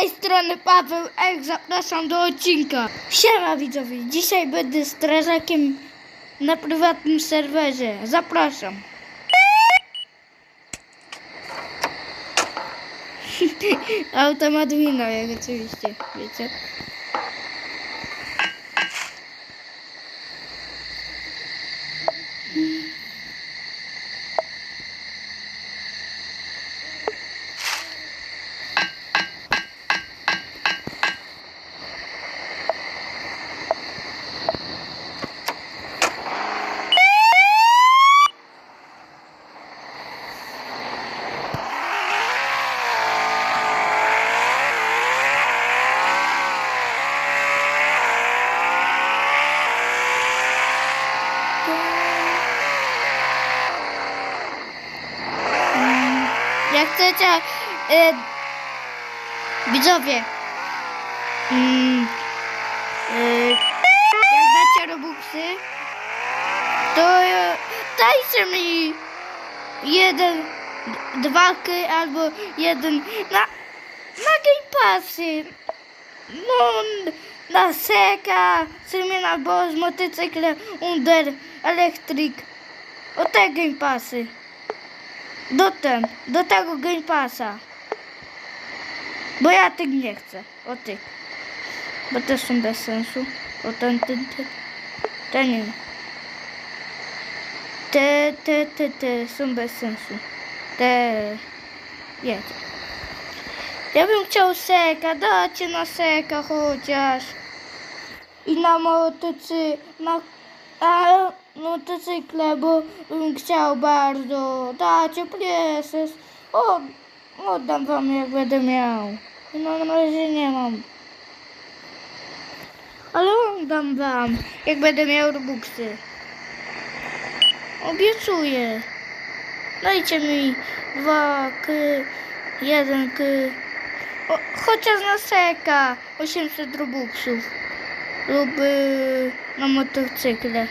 tej strony Paweł Ek, zapraszam do odcinka. Siema widzowie, dzisiaj będę strażakiem na prywatnym serwerze. Zapraszam. Automat wina, jak oczywiście, wiecie. Mm, Jak chcecie, widzowie, mm, y, jak dacie robuxy, to y, dajcie mi jeden, dwa albo jeden na, na Game Passy. No, na Seka, Symien albo z motocykla Under Electric. O te Game Passy. Do ten, do tego Game Passa. Bo ja tych nie chcę. O tych. Bo te są bez sensu. O ten, ten, ten. Te nie. Te, te, te, te są bez sensu. Te. Jedź. Ja bym chciał seka, dacie na seka chociaż. I na motocy, na a, motocykle, bo bym chciał bardzo. Dacie preses. O, oddam wam jak będę miał. No na razie nie mam. Ale oddam wam, jak będę miał robuxy. Obiecuję. Dajcie mi dwa k, jeden k. O, chociaż na seka 800 robuxów. Lub na motocykle.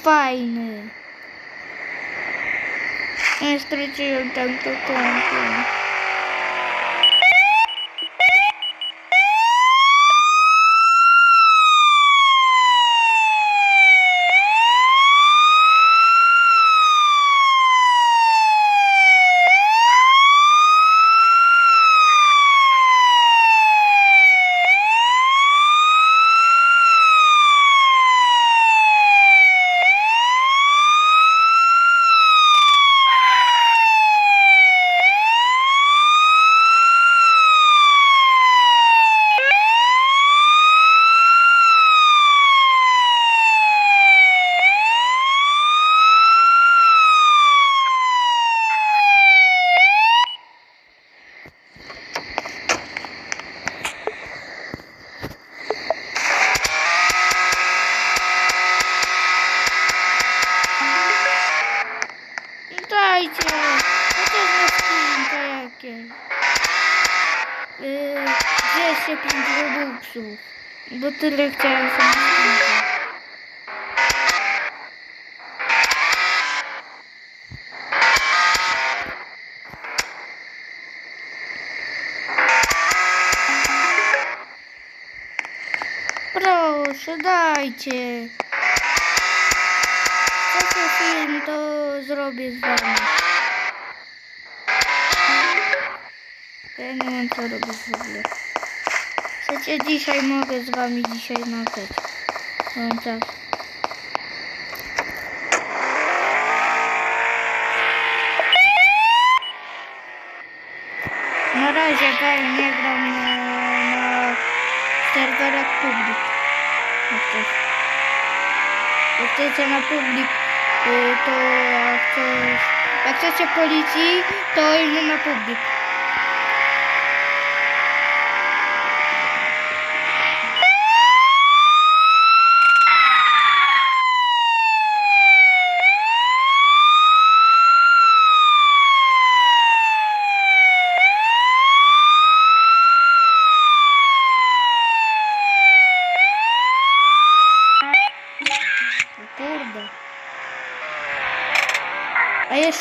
Bo fajny. Ja straciłem Bo tyle chciałem sobie. Proszę, dajcie. Taki film to zrobię z wami. Ja nie wiem co robić w ogóle. Chcecie dzisiaj mogę z wami dzisiaj nagrać. Mam czas. Na razie powiem, nie gram na, na serwerach publik. Jak chcecie na publik, y, to jak chcesz, jak chcecie policji, to idę na publik.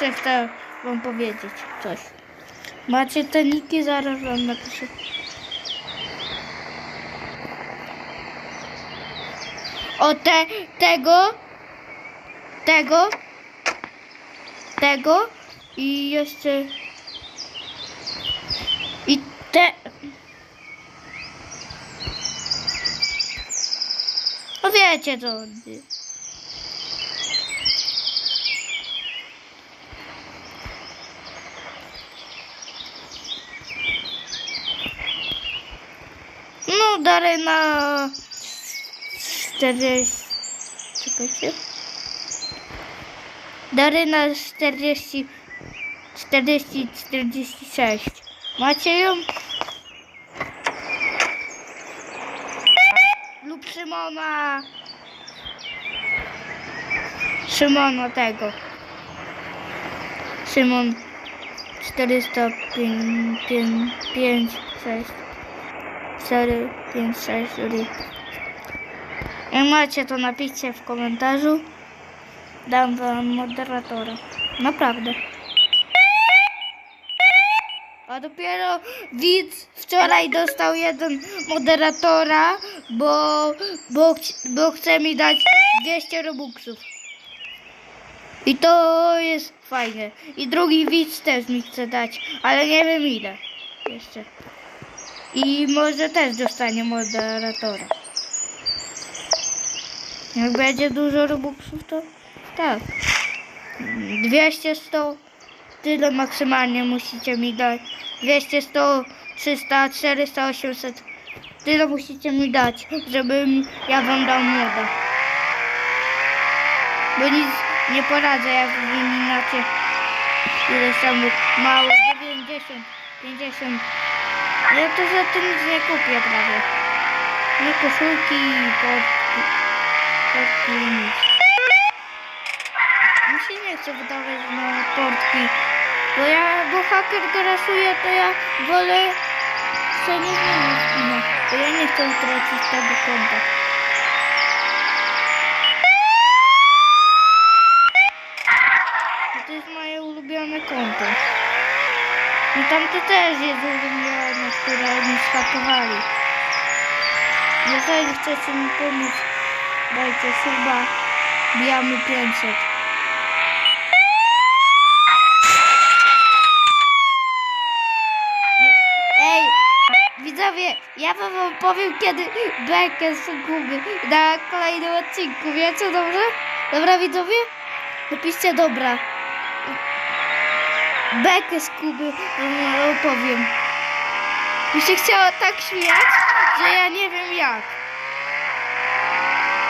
Jeszcze chcę wam powiedzieć coś. Macie te niki, zaraz wam. O te, tego, tego, tego i jeszcze i te. No wiecie co. Dalej na 40. Czekajcie. Dary na 40. 40, 46. Macie ją? Lub Szymona. Szymona tego. Szymon 405, 5, 5, 6, 4, 5, 6, Jak macie to napiszcie w komentarzu. Dam wam moderatora. Naprawdę. A dopiero widz wczoraj dostał jeden moderatora, bo, bo, bo chce mi dać 200 robuxów. I to jest fajne. I drugi widz też mi chce dać, ale nie wiem ile jeszcze. I może też dostanie moderatora. Jak będzie dużo robuxów, to tak. 200, 100, tyle maksymalnie musicie mi dać. 200, 100, 300, 400, 800. Tyle musicie mi dać, żebym ja wam dał młoda. Bo nic nie poradzę, jak wyminacie ileś tam mało, 90, 50. Ja to za to nic nie kupię prawie. Nie koszulki i portki. Portki nic. Mi się nie chce wydawać na portki. Bo ja, bo haker grasuje, to ja wolę sobie nie zmienić skina. Bo ja nie chcę utracić tego konta. Bo to jest moje ulubione konto. No tam to też jest ulubione, które mi schakowali. Jeżeli chcecie mi pomóc, dajcie suba. Bijamy 500. Ej, widzowie, ja wam opowiem kiedy bekę z Kuby na kolejnym odcinku, wiecie, dobrze? Dobra, widzowie? Napiszcie dobra. Bekę z Kuby opowiem. Mi się chciało tak śmiać, że ja nie wiem jak.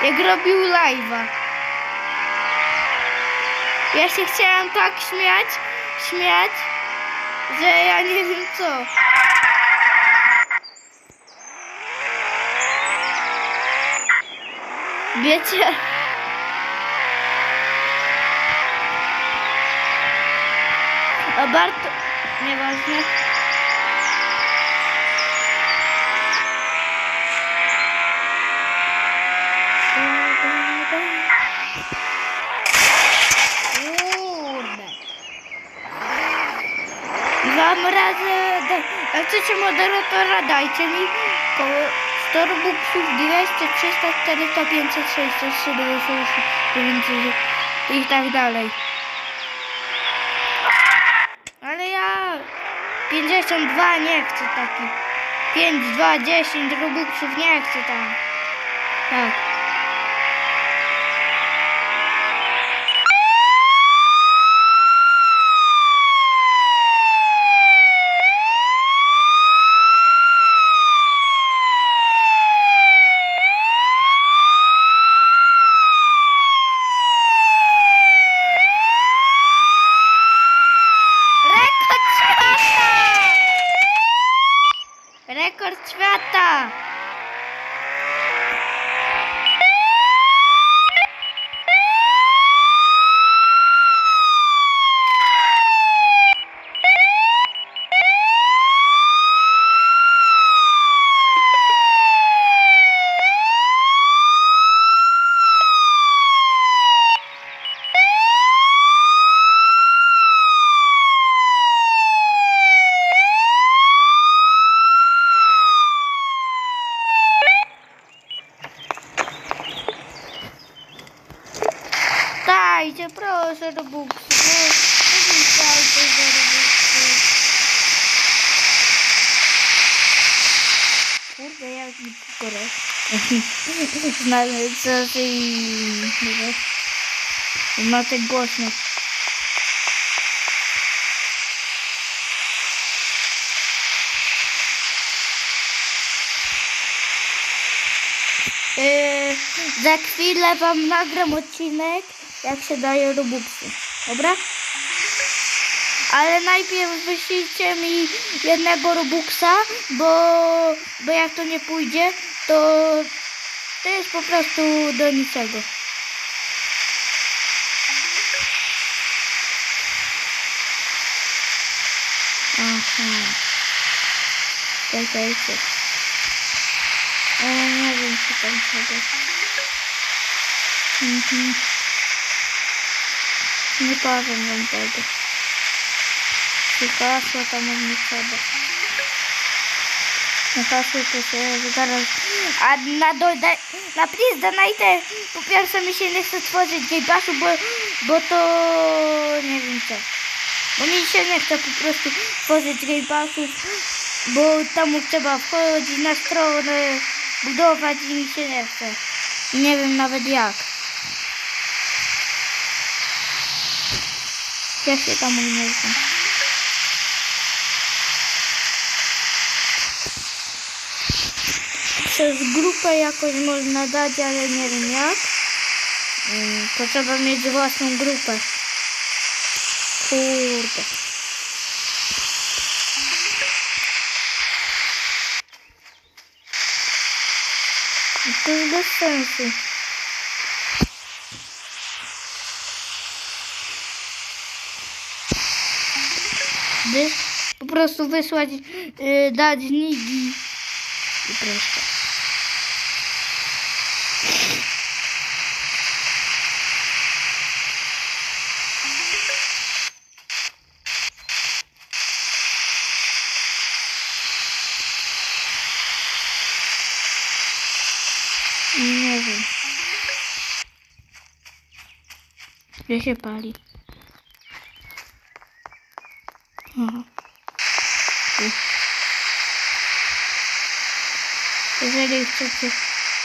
Jak robił live'a. Ja się chciałam tak śmiać, śmiać, że ja nie wiem co. Wiecie? A. Nieważne. Wam da- jak chcecie moderatora, dajcie mi koło 100 robuxów, 200, 300, 400, 500, 600, 700, 900 i tak dalej. Ale ja 52 nie chcę takich. 5, 2, 10 robuxów nie chcę tam. Tak. Rekord świata! Rekord świata! Proszę. No, dajcie za Robuxy. Kurde, jak mi kurę. Znamy co ty... Ma tak głośno. Yy, za chwilę wam nagram odcinek, jak się daje Robuxy. Dobra? Ale najpierw wyślijcie mi jednego Robuxa, bo, bo jak to nie pójdzie, to to jest po prostu do niczego. Aha. Czekajcie. Ale nie wiem, czy tam sobie. Mhm. Nie powiem wam tego. Czy hasło tam od trzeba. Na hasło to się zaraz... A na dole... Na please donate... Po pierwsze mi się nie chce tworzyć gaypassu, bo, bo to... Nie wiem co. Bo mi się nie chce po prostu tworzyć gaypassów, bo tam trzeba wchodzić na stronę, budować i mi się nie chce. Nie wiem nawet jak. Ja się tam nie znam. Przez grupę jakoś można dać, ale nie wiem jak. Mm, To trzeba mieć własną grupę. Kurde. To jest bez sensu. Wy, po prostu wysłać, yy, dać nigi i prosto. Nie wiem. Gdzie się pali? Aha. Tu. Jeżeli chcecie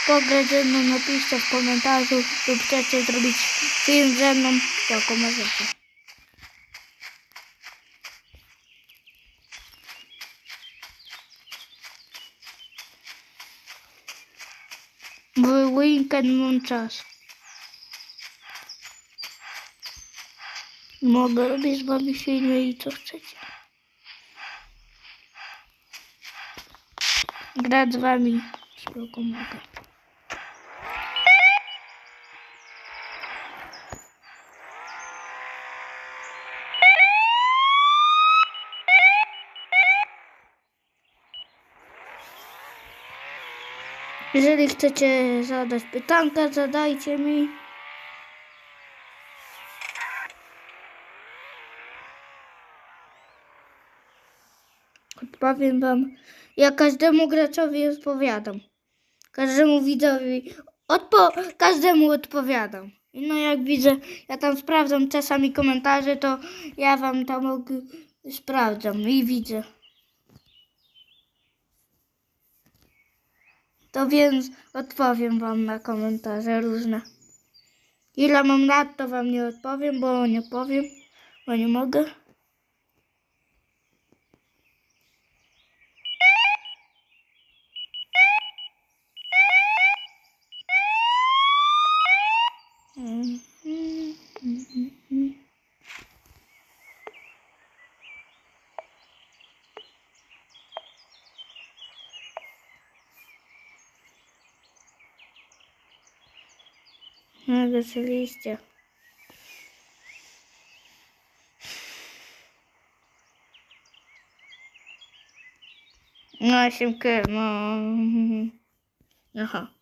pograć ze mną, napiszcie w komentarzu lub chcecie zrobić film ze mną, to możecie. W weekend mam czas. Mogę robić z wami filmy i co chcecie. Grać z wami. Spoko mogę. Jeżeli chcecie zadać pytanka, zadajcie mi. Odpowiem wam. Ja każdemu graczowi odpowiadam. Każdemu widzowi odpo każdemu odpowiadam. No jak widzę, ja tam sprawdzam czasami komentarze, to ja wam tam sprawdzam i widzę. To więc odpowiem wam na komentarze różne. Ile mam lat, to wam nie odpowiem, bo nie powiem, bo nie mogę. No rzeczywiście. No, siemkę, no. Aha.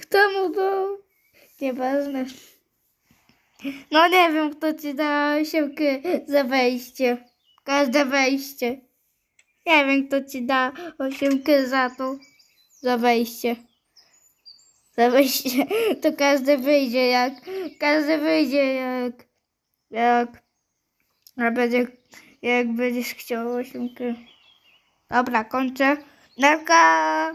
Kto mu był? Nieważne. No nie wiem, kto ci da siemkę za wejście. Każde wejście. Nie wiem, kto ci da osiemkę za to. Za wejście. Wyjście, to każdy wyjdzie jak, każdy wyjdzie jak, jak, jak, będzie, jak będziesz chciał osiemkę. Dobra, kończę. Narka!